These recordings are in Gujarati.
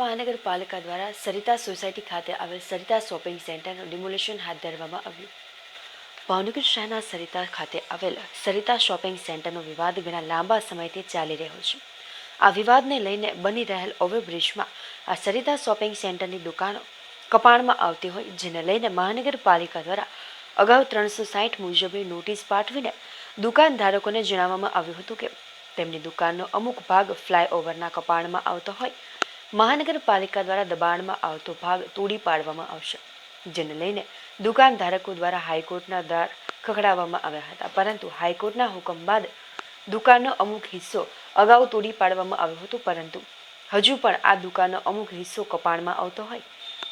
મહાનગરપાલિકા દ્વારા સરિતા સોસાયટી ખાતે આવેલ સરિતા શોપિંગ સેન્ટરનું ડિમોલેશન હાથ ધરવામાં આવ્યું. ભાવનગર શહેરના સરિતા ખાતે આવેલ સરિતા શોપિંગ સેન્ટરનો વિવાદ ઘણા લાંબા સમયથી ચાલી રહ્યો છે. આ વિવાદને લઈને બની રહેલ ઓવરબ્રિજમાં આ સરિતા શોપિંગ સેન્ટરની દુકાનો કપાણમાં આવતી હોય, જેને લઈને મહાનગરપાલિકા દ્વારા અગાઉ ત્રણસો સાઠ મુજબની નોટિસ પાઠવીને દુકાનધારકોને જણાવવામાં આવ્યું હતું કે, તેમની દુકાનનો અમુક ભાગ ફ્લાયઓવરના કપાણમાં આવતો હોય મહાનગરપાલિકા દ્વારા દબાણમાં આવતો ભાગ તોડી પાડવામાં આવશે, જેને લઈને દુકાનધારકો દ્વારા હાઈકોર્ટના દ્વાર ખખડાવવામાં આવ્યા હતા. પરંતુ હાઈકોર્ટના હુકમ બાદ દુકાનનો અમુક હિસ્સો અગાઉ તોડી પાડવામાં આવ્યો હતો, પરંતુ હજુ પણ આ દુકાનનો અમુક હિસ્સો કપાણમાં આવતો હોય.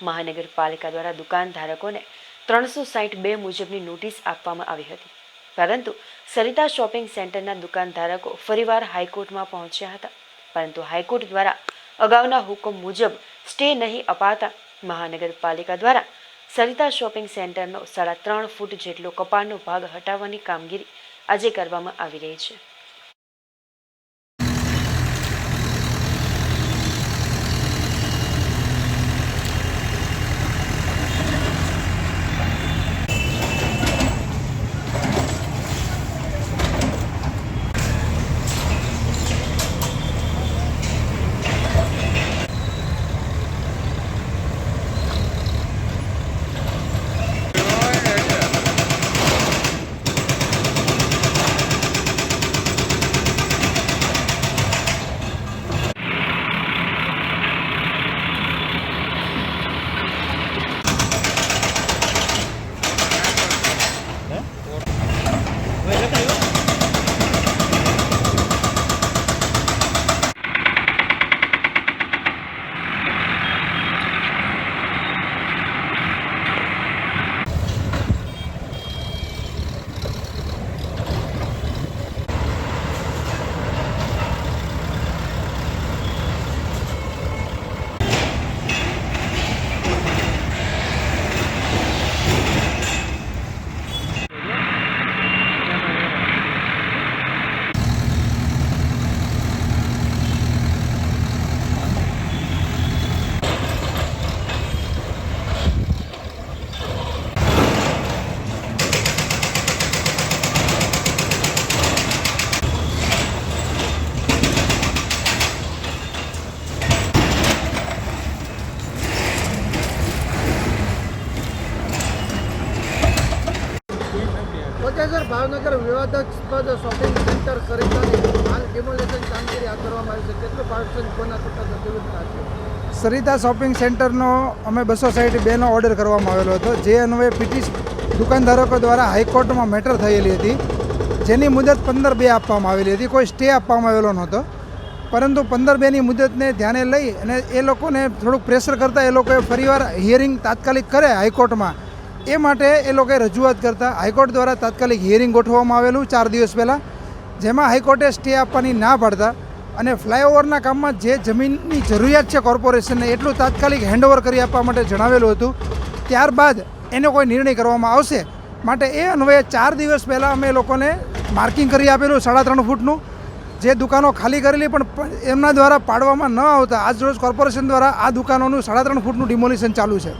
મહાનગરપાલિકા દ્વારા દુકાનધારકોને ત્રણસો સાઠ બે મુજબની નોટિસ આપવામાં આવી હતી. પરંતુ સરિતા શોપિંગ સેન્ટરના દુકાનધારકો ફરીવાર હાઈકોર્ટમાં પહોંચ્યા હતા. પરંતુ હાઈકોર્ટ દ્વારા અગાઉના હુકમ મુજબ સ્ટે નહીં અપાતા મહાનગરપાલિકા દ્વારા સરિતા શોપિંગ સેન્ટરનો સાડા ત્રણ ફૂટ જેટલો કપાળનો ભાગ હટાવવાની કામગીરી આજે કરવામાં આવી રહી છે. સર ભાવનગર વિવાદાસ્પદ શોપિંગ સેન્ટર ખરીદવાની હાલ ડિમોલેશન કામગીરી હાથ ધરવામાં આવી છે. કેટલું પાર્સલ કોના થતા રીતના સરિતા શોપિંગ સેન્ટરનો અમે બસો સાઠ બેનો ઓર્ડર કરવામાં આવેલો હતો, જે અન્વયે પીટી દુકાનધારકો દ્વારા હાઈકોર્ટમાં મેટર થયેલી હતી. જેની મુદત પંદર બે આપવામાં આવેલી હતી, કોઈ સ્ટે આપવામાં આવેલો નહોતો. પરંતુ પંદર બેની મુદતને ધ્યાને લઈ અને એ લોકોને થોડુંક પ્રેશર કરતાં એ લોકોએ ફરીવાર હિયરિંગ તાત્કાલિક કરે હાઈકોર્ટમાં. એ માટે એ લોકોએ રજૂઆત કરતાં હાઈકોર્ટ દ્વારા તાત્કાલિક હિયરિંગ ગોઠવવામાં આવેલું ચાર દિવસ પહેલાં, જેમાં હાઈકોર્ટે સ્ટે આપવાની ના પાડતા અને ફ્લાયઓવરના કામમાં જે જમીનની જરૂરિયાત છે કોર્પોરેશનને એટલું તાત્કાલિક હેન્ડઓવર કરી આપવા માટે જણાવેલું હતું. ત્યારબાદ એનો કોઈ નિર્ણય કરવામાં આવશે માટે એ અન્વયે ચાર દિવસ પહેલાં અમે લોકોને માર્કિંગ કરી આપેલું સાડા ત્રણ ફૂટનું. જે દુકાનો ખાલી કરેલી પણ એમના દ્વારા પાડવામાં ન આવતા. આજ રોજ કોર્પોરેશન દ્વારા આ દુકાનોનું સાડા ત્રણ ફૂટનું ડિમોલિશન ચાલુ છે.